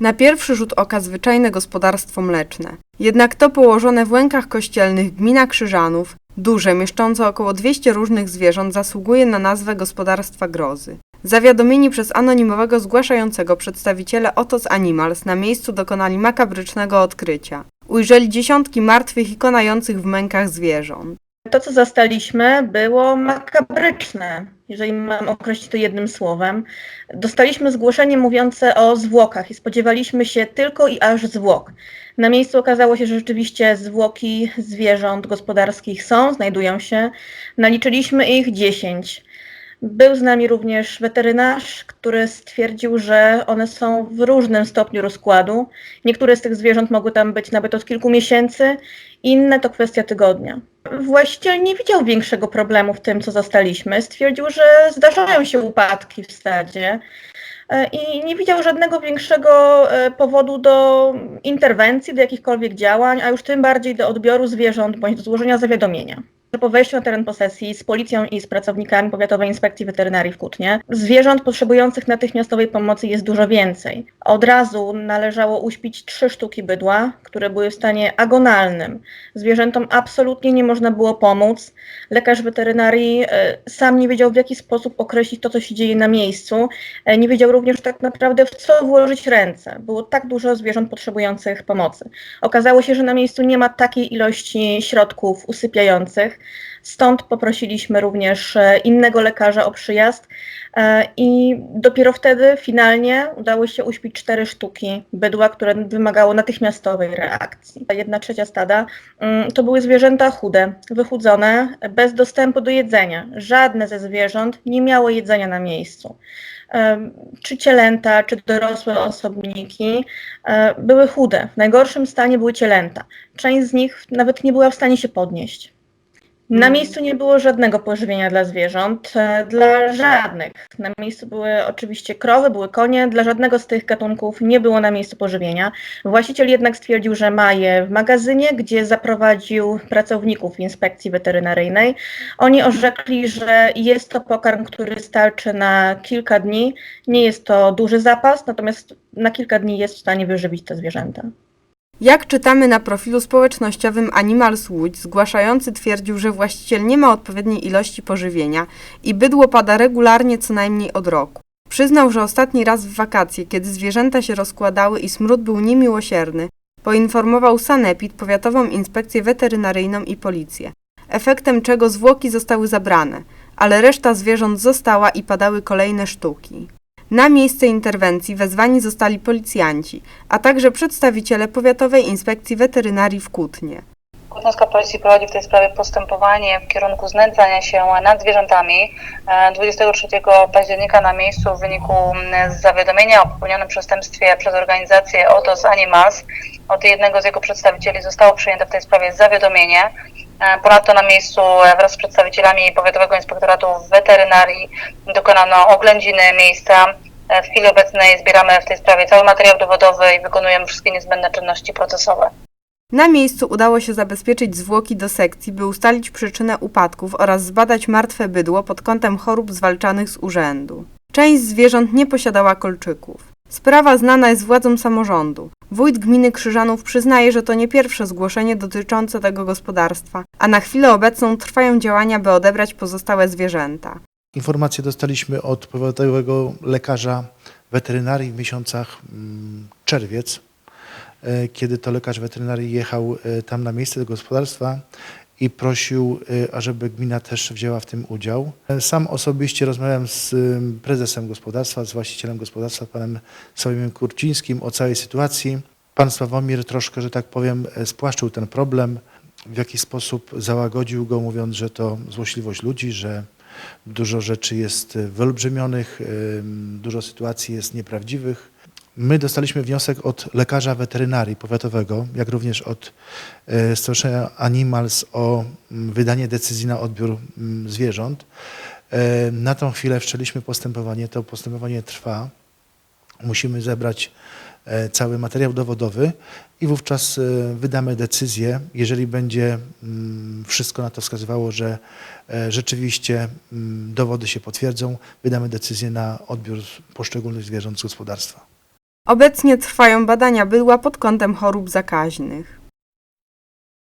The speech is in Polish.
Na pierwszy rzut oka zwyczajne gospodarstwo mleczne. Jednak to położone w łękach kościelnych gmina Krzyżanów, duże, mieszczące około 200 różnych zwierząt, zasługuje na nazwę gospodarstwa grozy. Zawiadomieni przez anonimowego zgłaszającego przedstawiciele Otos Animals na miejscu dokonali makabrycznego odkrycia. Ujrzeli dziesiątki martwych i konających w mękach zwierząt. To, co zastaliśmy, było makabryczne, jeżeli mam określić to jednym słowem. Dostaliśmy zgłoszenie mówiące o zwłokach i spodziewaliśmy się tylko i aż zwłok. Na miejscu okazało się, że rzeczywiście zwłoki zwierząt gospodarskich są, znajdują się. Naliczyliśmy ich 10. Był z nami również weterynarz, który stwierdził, że one są w różnym stopniu rozkładu. Niektóre z tych zwierząt mogły tam być nawet od kilku miesięcy, inne to kwestia tygodnia. Właściciel nie widział większego problemu w tym, co zastaliśmy. Stwierdził, że zdarzają się upadki w stadzie e, i nie widział żadnego większego e, powodu do interwencji, do jakichkolwiek działań, a już tym bardziej do odbioru zwierząt bądź do złożenia zawiadomienia. Po wejściu na teren posesji z policją i z pracownikami Powiatowej Inspekcji Weterynarii w Kutnie, zwierząt potrzebujących natychmiastowej pomocy jest dużo więcej. Od razu należało uśpić trzy sztuki bydła, które były w stanie agonalnym. Zwierzętom absolutnie nie można było pomóc. Lekarz weterynarii e, sam nie wiedział, w jaki sposób określić to, co się dzieje na miejscu. E, Nie wiedział również tak naprawdę, w co włożyć ręce. Było tak dużo zwierząt potrzebujących pomocy. Okazało się, że na miejscu nie ma takiej ilości środków usypiających. Stąd poprosiliśmy również e, innego lekarza o przyjazd e, i dopiero wtedy finalnie udało się uśpić cztery sztuki bydła, które wymagało natychmiastowej reakcji. Jedna trzecia stada mm, to były zwierzęta chude, wychudzone, bez dostępu do jedzenia. Żadne ze zwierząt nie miało jedzenia na miejscu. Em, Czy cielęta, czy dorosłe osobniki e, były chude. W najgorszym stanie były cielęta. Część z nich nawet nie była w stanie się podnieść. Na miejscu nie było żadnego pożywienia dla zwierząt, e, dla żadnych. Na miejscu były oczywiście krowy, były konie, dla żadnego z tych gatunków nie było na miejscu pożywienia. Właściciel jednak stwierdził, że ma je w magazynie, gdzie zaprowadził pracowników inspekcji weterynaryjnej. Oni orzekli, że jest to pokarm, który starczy na kilka dni. Nie jest to duży zapas, natomiast na kilka dni jest w stanie wyżywić te zwierzęta. Jak czytamy na profilu społecznościowym Animals Łódź, zgłaszający twierdził, że właściciel nie ma odpowiedniej ilości pożywienia i bydło pada regularnie co najmniej od roku. Przyznał, że ostatni raz w wakacje, kiedy zwierzęta się rozkładały i smród był niemiłosierny, poinformował Sanepid, Powiatową Inspekcję Weterynaryjną i Policję, efektem czego zwłoki zostały zabrane, ale reszta zwierząt została i padały kolejne sztuki. Na miejsce interwencji wezwani zostali policjanci, a także przedstawiciele Powiatowej Inspekcji Weterynarii w Kutnie. Kutnowska Policji prowadzi w tej sprawie postępowanie w kierunku znęcania się nad zwierzętami. E, 23 października na miejscu w wyniku zawiadomienia o popełnionym przestępstwie przez organizację Otos Animals od jednego z jego przedstawicieli zostało przyjęte w tej sprawie zawiadomienie. E, Ponadto na miejscu e, wraz z przedstawicielami Powiatowego Inspektoratu Weterynarii dokonano oględziny miejsca. E, W chwili obecnej zbieramy w tej sprawie cały materiał dowodowy i wykonujemy wszystkie niezbędne czynności procesowe. Na miejscu udało się zabezpieczyć zwłoki do sekcji, by ustalić przyczynę upadków oraz zbadać martwe bydło pod kątem chorób zwalczanych z urzędu. Część zwierząt nie posiadała kolczyków. Sprawa znana jest władzom samorządu. Wójt gminy Krzyżanów przyznaje, że to nie pierwsze zgłoszenie dotyczące tego gospodarstwa, a na chwilę obecną trwają działania, by odebrać pozostałe zwierzęta. Informację dostaliśmy od powiatowego lekarza weterynarii w miesiącach mm, czerwiec, e, kiedy to lekarz weterynarii jechał e, tam na miejsce tego gospodarstwa i prosił, e, ażeby gmina też wzięła w tym udział. Sam osobiście rozmawiałem z em, prezesem gospodarstwa, z właścicielem gospodarstwa, panem Sławomirem Kurcińskim o całej sytuacji. Pan Sławomir troszkę, że tak powiem, e, spłaszczył ten problem, w jakiś sposób załagodził go, mówiąc, że to złośliwość ludzi, że dużo rzeczy jest e, wyolbrzymionych, dużo sytuacji jest nieprawdziwych. My dostaliśmy wniosek od lekarza weterynarii powiatowego, jak również od e, Stowarzyszenia Animals o mm, wydanie decyzji na odbiór mm, zwierząt. E, Na tą chwilę wszczęliśmy postępowanie, to postępowanie trwa. Musimy zebrać e, cały materiał dowodowy i wówczas wydamy decyzję, jeżeli będzie mm, wszystko na to wskazywało, że rzeczywiście dowody się potwierdzą, wydamy decyzję na odbiór poszczególnych zwierząt z gospodarstwa. Obecnie trwają badania bydła pod kątem chorób zakaźnych.